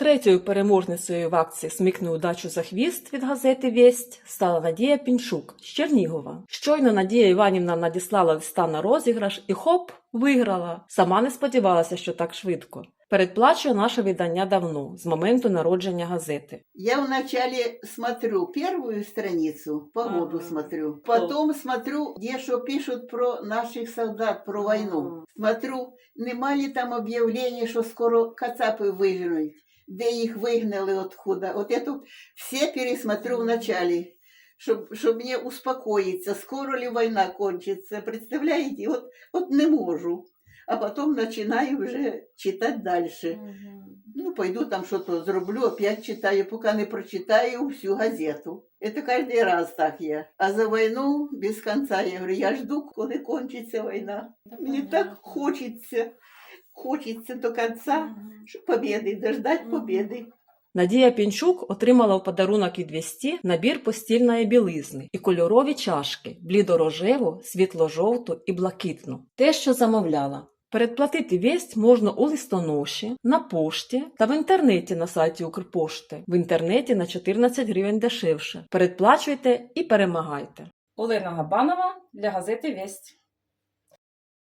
Третьою переможницею в акції Смикни удачу за хвіст від газети Вість стала Надія Пінчук з Чернігова. Щойно Надія Іванівна надіслала листа на розіграш і хоп, виграла. Сама не сподівалася, що так швидко. Передплачує наше видання давно, з моменту народження газети. Я вначале смотрю первую страницу, погоду Ага. смотрю. Потом смотрю, где что пишут про наших солдат, про войну. Смотрю, нема ли там объявления, что скоро кацапы выженуть, де їх вигнали откуда. Вот это все пересмотрю вначале, щоб, щоб мені успокоїться, скоро ли війна кончиться. Представляєте, от, от не можу. А потом начинаю вже читати дальше. Ну, пойду там что-то зроблю, опять читаю, пока не прочитаю всю газету. Это каждый раз так я. А за войну без конца я говорю, я жду, коли кончится война. Мне так хочется, хочется до конца, щоб победы, дождать победы. Надія Пінчук отримала в подарунок від Вісті набір постільної білизни і кольорові чашки блідорожеву, світло-жовту і блакитну. Те, що замовляла. Передплатити вість можна у листоноші, на пошті та в інтернеті на сайті Укрпошти. В інтернеті на 14 гривень дешевше. Передплачуйте і перемагайте. Олена Габанова для газети Весть.